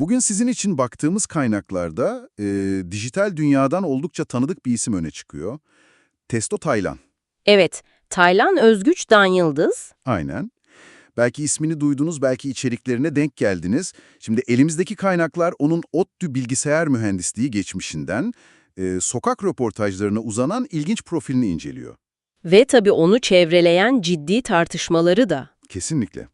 Bugün sizin için baktığımız kaynaklarda e, dijital dünyadan oldukça tanıdık bir isim öne çıkıyor. Testo Taylan. Evet, Taylan Özgüç Dan Yıldız. Aynen. Belki ismini duydunuz, belki içeriklerine denk geldiniz. Şimdi elimizdeki kaynaklar onun ODTÜ bilgisayar mühendisliği geçmişinden, e, sokak röportajlarına uzanan ilginç profilini inceliyor. Ve tabii onu çevreleyen ciddi tartışmaları da. Kesinlikle.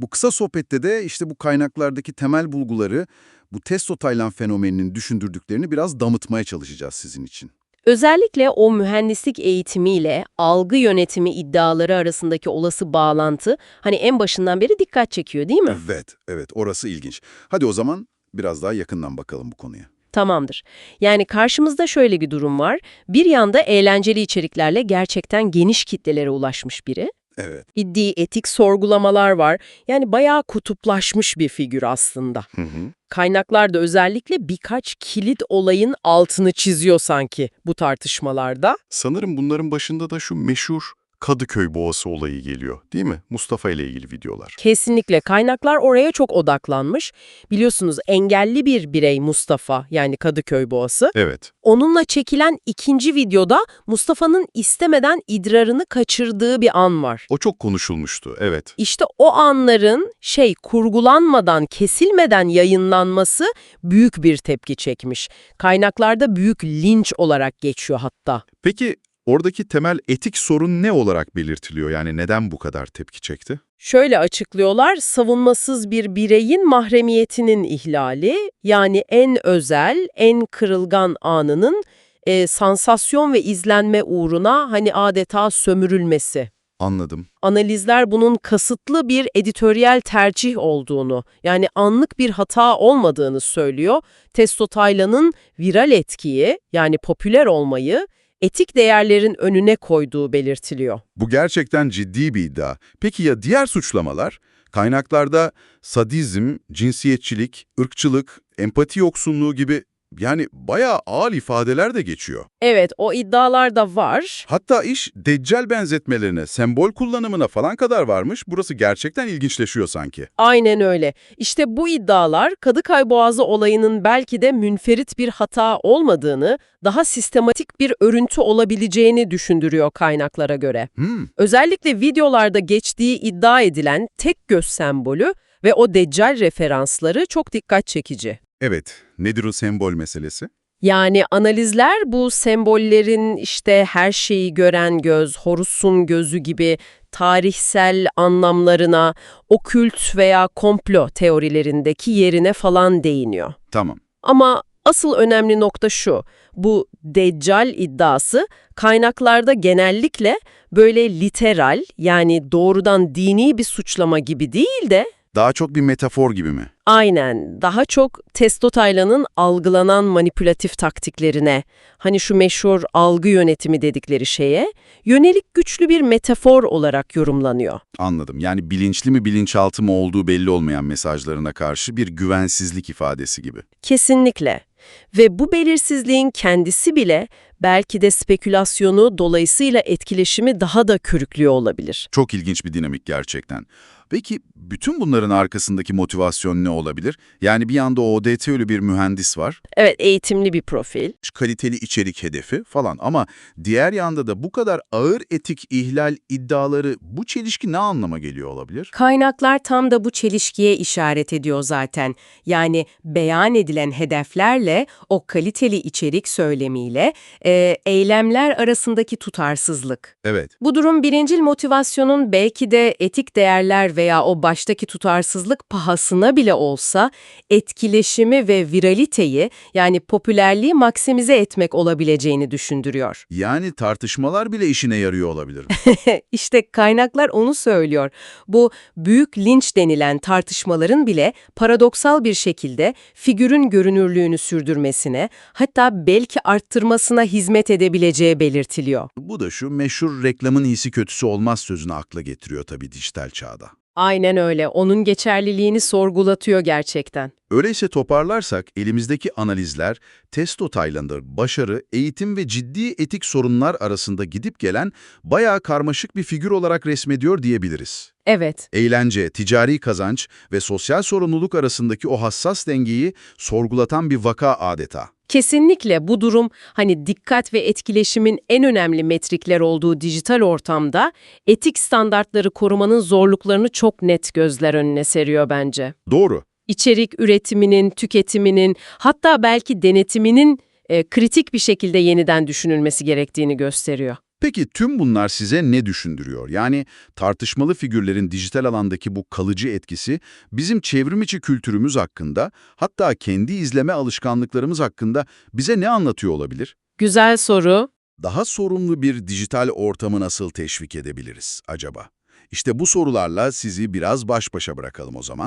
Bu kısa sohbette de işte bu kaynaklardaki temel bulguları, bu testo Taylan fenomeninin düşündürdüklerini biraz damıtmaya çalışacağız sizin için. Özellikle o mühendislik eğitimiyle algı yönetimi iddiaları arasındaki olası bağlantı hani en başından beri dikkat çekiyor değil mi? Evet, evet orası ilginç. Hadi o zaman biraz daha yakından bakalım bu konuya. Tamamdır. Yani karşımızda şöyle bir durum var. Bir yanda eğlenceli içeriklerle gerçekten geniş kitlelere ulaşmış biri. Evet. Ciddi etik sorgulamalar var. Yani bayağı kutuplaşmış bir figür aslında. Hı hı. Kaynaklarda özellikle birkaç kilit olayın altını çiziyor sanki bu tartışmalarda. Sanırım bunların başında da şu meşhur Kadıköy boğası olayı geliyor değil mi? Mustafa ile ilgili videolar. Kesinlikle kaynaklar oraya çok odaklanmış. Biliyorsunuz engelli bir birey Mustafa yani Kadıköy boğası. Evet. Onunla çekilen ikinci videoda Mustafa'nın istemeden idrarını kaçırdığı bir an var. O çok konuşulmuştu, evet. İşte o anların şey kurgulanmadan, kesilmeden yayınlanması büyük bir tepki çekmiş. Kaynaklarda büyük linç olarak geçiyor hatta. Peki oradaki temel etik sorun ne olarak belirtiliyor? Yani neden bu kadar tepki çekti? Şöyle açıklıyorlar, savunmasız bir bireyin mahremiyetinin ihlali, yani en özel, en kırılgan anının e, sansasyon ve izlenme uğruna hani adeta sömürülmesi. Anladım. Analizler bunun kasıtlı bir editoryal tercih olduğunu, yani anlık bir hata olmadığını söylüyor. Testo Taylan'ın viral etkiyi, yani popüler olmayı, etik değerlerin önüne koyduğu belirtiliyor. Bu gerçekten ciddi bir iddia. Peki ya diğer suçlamalar? Kaynaklarda sadizm, cinsiyetçilik, ırkçılık, empati yoksunluğu gibi yani bayağı ağır ifadeler de geçiyor. Evet, o iddialar da var. Hatta iş deccal benzetmelerine, sembol kullanımına falan kadar varmış. Burası gerçekten ilginçleşiyor sanki. Aynen öyle. İşte bu iddialar Kadıköy Boğazı olayının belki de münferit bir hata olmadığını, daha sistematik bir örüntü olabileceğini düşündürüyor kaynaklara göre. Hmm, Özellikle videolarda geçtiği iddia edilen tek göz sembolü ve o deccal referansları çok dikkat çekici. evet. Nedir o sembol meselesi? Yani analizler bu sembollerin işte her şeyi gören göz, Horus'un gözü gibi tarihsel anlamlarına, okült veya komplo teorilerindeki yerine falan değiniyor. Tamam. Ama asıl önemli nokta şu, bu deccal iddiası kaynaklarda genellikle böyle literal yani doğrudan dini bir suçlama gibi değil de Daha çok bir metafor gibi mi? Aynen. Daha çok Testo Taylan'ın algılanan manipülatif taktiklerine, hani şu meşhur algı yönetimi dedikleri şeye, yönelik güçlü bir metafor olarak yorumlanıyor. Anladım. Yani bilinçli mi bilinçaltı mı olduğu belli olmayan mesajlarına karşı bir güvensizlik ifadesi gibi. Kesinlikle. Ve bu belirsizliğin kendisi bile belki de spekülasyonu dolayısıyla etkileşimi daha da körüklüyor olabilir. Çok ilginç bir dinamik gerçekten. Peki bütün bunların arkasındaki motivasyon ne olabilir? Yani bir yanda ODTÜ'lü bir mühendis var, Evet, eğitimli bir profil. kaliteli içerik hedefi falan ama diğer yanda da bu kadar ağır etik ihlal iddiaları bu çelişki ne anlama geliyor olabilir? Kaynaklar tam da bu çelişkiye işaret ediyor zaten. Yani beyan edilen hedeflerle o kaliteli içerik söylemiyle e, eylemler arasındaki tutarsızlık. Evet. Bu durum birincil motivasyonun belki de etik değerler veya o baştaki tutarsızlık pahasına bile olsa etkileşimi ve viraliteyi yani popülerliği maksimize etmek olabileceğini düşündürüyor. Yani tartışmalar bile işine yarıyor olabilir. işte kaynaklar onu söylüyor. Bu büyük linç denilen tartışmaların bile paradoksal bir şekilde figürün görünürlüğünü sürdürmesine, hatta belki arttırmasına hizmet edebileceği belirtiliyor. bu da şu meşhur reklamın iyisi kötüsü olmaz sözünü akla getiriyor tabii dijital çağda. Aynen öyle. Onun geçerliliğini sorgulatıyor gerçekten. Öyleyse toparlarsak elimizdeki analizler Testo Tayland'ı başarı, eğitim ve ciddi etik sorunlar arasında gidip gelen bayağı karmaşık bir figür olarak resmediyor diyebiliriz. Evet. Eğlence, ticari kazanç ve sosyal sorumluluk arasındaki o hassas dengeyi sorgulatan bir vaka adeta. Kesinlikle bu durum hani dikkat ve etkileşimin en önemli metrikler olduğu dijital ortamda etik standartları korumanın zorluklarını çok net gözler önüne seriyor bence. Doğru. İçerik üretiminin, tüketiminin, hatta belki denetiminin e, kritik bir şekilde yeniden düşünülmesi gerektiğini gösteriyor. Peki tüm bunlar size ne düşündürüyor? Yani tartışmalı figürlerin dijital alandaki bu kalıcı etkisi bizim çevrim içi kültürümüz hakkında, hatta kendi izleme alışkanlıklarımız hakkında bize ne anlatıyor olabilir? Güzel soru. Daha sorumlu bir dijital ortamı nasıl teşvik edebiliriz acaba? İşte bu sorularla sizi biraz baş başa bırakalım o zaman.